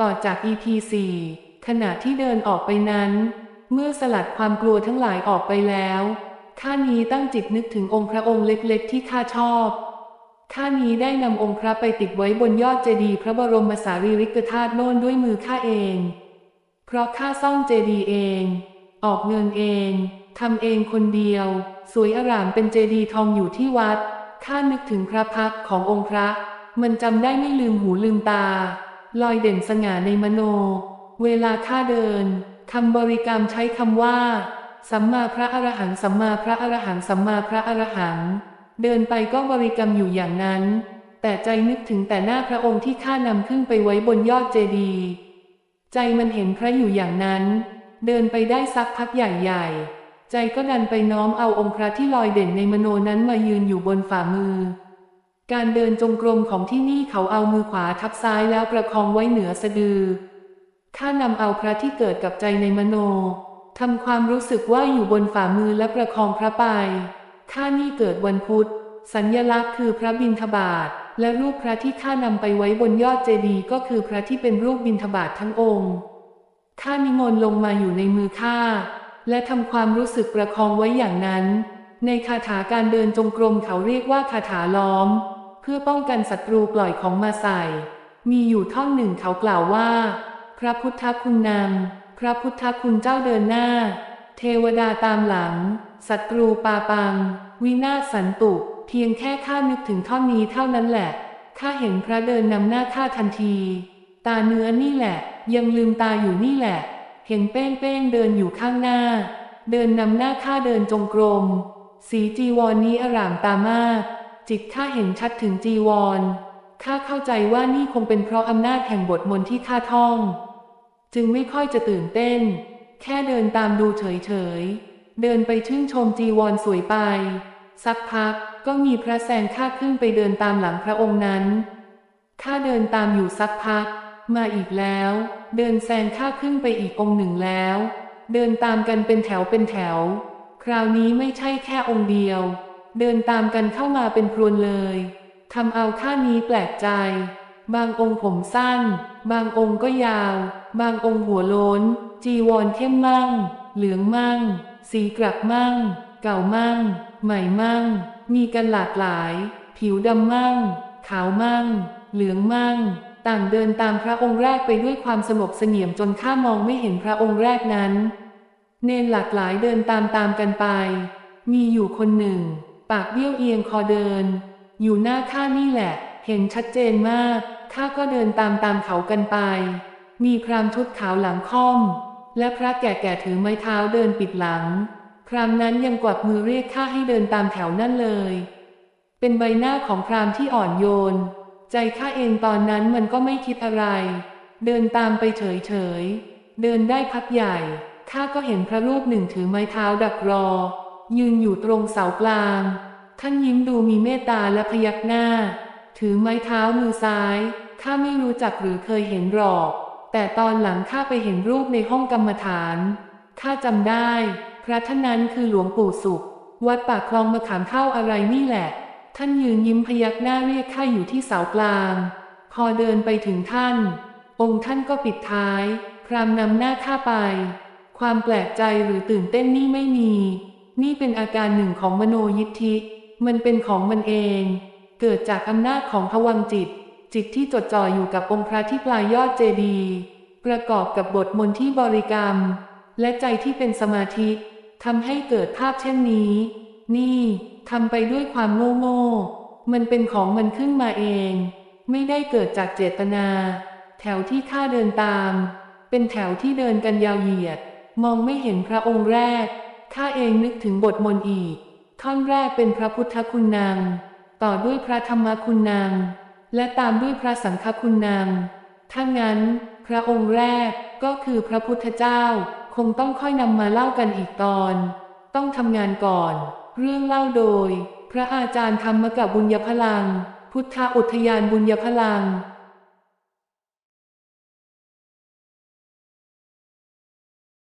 ต่อจาก EP 4ขณะที่เดินออกไปนั้น เมื่อสลัดความกลัวทั้งหลายออกไปแล้วข้านี้ตั้งจิตนึกถึงองค์พระองค์เล็กๆ ที่ข้าชอบข้านี้ได้นำองค์พระไปติดไว้บนยอดเจดีย์พระบรมสารีริกธาตุโน่นด้วยมือข้าเอง เพราะข้าซ่องเจดีย์เอง ออกเงินเองทำเองคนเดียว สวยอร่ามเป็นเจดีย์ทองอยู่ที่วัดข้านึกถึงพระพักขององค์พระ มันจำได้ไม่ลืมหูลืมตา ลอยเด่นสง่าในมโน เวลาข้าเดินคำบริกรรมใช้คำว่า สัมมาพระอรหังสัมมาพระอรหังสัมมาพระอรหัง เดินไปก็บริกรรมอยู่อย่างนั้น แต่ใจนึกถึงแต่หน้าพระองค์ที่ข้านำขึ้นไปไว้บนยอดเจดีย์ใจมันเห็นพระอยู่อย่างนั้น เดินไปได้สักพักใหญ่ๆใจก็ดันไปน้อมเอาองค์พระที่ลอยเด่นในมโนนั้นมายืนอยู่บนฝ่ามือ การเดินจงกรมของที่นี่เขาเอามือขวาทับซ้ายแล้วประคองไว้เหนือสะดือ ข้านำเอาพระที่เกิดกับใจในมโนทำความรู้สึกว่าอยู่บนฝ่ามือและประคองพระไป ข้านี่เกิดวันพุธ สัญญลักษณ์คือพระบิณฑบาตและรูปพระที่ข้านำไปไว้บนยอดเจดีย์ก็คือพระที่เป็นรูปบิณฑบาตทั้งองค์ ข้านิมนต์ลงมาอยู่ในมือข้า และทำความรู้สึกประคองไว้อย่างนั้น ในคาถาการเดินจงกรมเขาเรียกว่าคาถาล้อม พื่อป้องกันศัตรูปล่อยของมาใส่ มีอยู่ท่อนหนึ่งเขากล่าวว่า พระพุทธคุณนำพระพุทธคุณเจ้าเดินหน้า เทวดาตามหลัง ศัตรูปาปัง วินาศสันตุ เพียงแค่ข้านึกถึงท่อนนี้เท่านั้นแหละ ข้าเห็นพระเดินนำหน้าข้าทันที ตาเนื้อนี่แหละ ยังลืมตาอยู่นี่แหละ เห็นเป้งเป้งเดินอยู่ข้างหน้า เดินนำหน้าข้าเดินจงกรม สีจีวรนนี้อร่ามตามาก จิตข้าเห็นชัดถึงจีวรข้าเข้าใจว่านี่คงเป็นเพราะอำนาจแห่งบทมนต์ที่ข้าท่อง จึงไม่ค่อยจะตื่นเต้น แค่เดินตามดูเฉยๆ เดินไปชื่นชมจีวรสวยไป สักพักก็มีพระแซงข้าขึ้นไปเดินตามหลังพระองค์นั้น ข้าเดินตามอยู่สักพัก มาอีกแล้ว เดินแซงข้าขึ้นไปอีกองค์หนึ่งแล้ว เดินตามกันเป็นแถวเป็นแถว คราวนี้ไม่ใช่แค่องค์เดียว เดินตามกันเข้ามาเป็นพรวนเลยทำเอาข้านี้แปลกใจ บางองค์ผมสั้น บางองค์ก็ยาว บางองค์หัวโล้น จีวรเข้มมั่ง เหลืองมั่ง สีกรักมั่ง เก่ามั่ง ใหม่มั่ง มีกันหลากหลาย ผิวดำมั่ง ขาวมั่ง เหลืองมั่ง ต่างเดินตามพระองค์แรกไปด้วยความสงบเสงี่ยมจนข้ามองไม่เห็นพระองค์แรกนั้น เนนหลากหลายเดินตามตามกันไป มีอยู่คนหนึ่ง ปากเบี้ยวเอียงคอเดิน อยู่หน้าข้านี่แหละ เห็นชัดเจนมากข้าก็เดินตามตามเขากันไป มีพรามชุดขาวหลังค่อม และพระแก่ๆถือไม้เท้าเดินปิดหลัง พรามนั้นยังกวักมือเรียกข้าให้เดินตามแถวนั่นเลย เป็นใบหน้าของพรามที่อ่อนโยน ใจข้าเองตอนนั้นมันก็ไม่คิดอะไร เดินตามไปเฉยๆเดินได้พักใหญ่ข้าก็เห็นพระรูปหนึ่งถือไม้เท้าดักรอ ยืนอยู่ตรงเสากลาง ท่านยิ้มดูมีเมตตาและพยักหน้า ถือไม้เท้ามือซ้าย ข้าไม่รู้จักหรือเคยเห็นหรอก แต่ตอนหลังข้าไปเห็นรูปในห้องกรรมฐาน ข้าจำได้ พระท่านนั้นคือหลวงปู่สุข วัดปากคลองมะขามเข้าอะไรนี่แหละ ท่านยืนยิ้มพยักหน้าเรียกข้าอยู่ที่เสากลาง พอเดินไปถึงท่าน องค์ท่านก็ปิดท้าย พรามนำหน้าข้าไป ความแปลกใจหรือตื่นเต้นนี่ไม่มี นี่เป็นอาการหนึ่งของมโนยิทธิ มันเป็นของมันเอง เกิดจากอำนาจของพวังจิต จิตที่จดจ่ออยู่กับองค์พระที่ปลายยอดเจดีย์ประกอบกับบทมนต์ที่บริกรรม และใจที่เป็นสมาธิทำให้เกิดภาพเช่นนี้ นี่ทำไปด้วยความโง่โง่มันเป็นของมันขึ้นมาเอง ไม่ได้เกิดจากเจตนา แถวที่ข้าเดินตาม เป็นแถวที่เดินกันยาวเหยียด มองไม่เห็นพระองค์แรก ข้าเองนึกถึงบทมนต์อีก ท่อนแรกเป็นพระพุทธคุณนาง ต่อด้วยพระธรรมคุณนาง และตามด้วยพระสังฆคุณนางถ้างั้น พระองค์แรกก็คือพระพุทธเจ้า คงต้องค่อยนำมาเล่ากันอีกตอน ต้องทำงานก่อน เรื่องเล่าโดย พระอาจารย์ธรรมกับบุญญพลัง พุทธอุทยานบุญญพลัง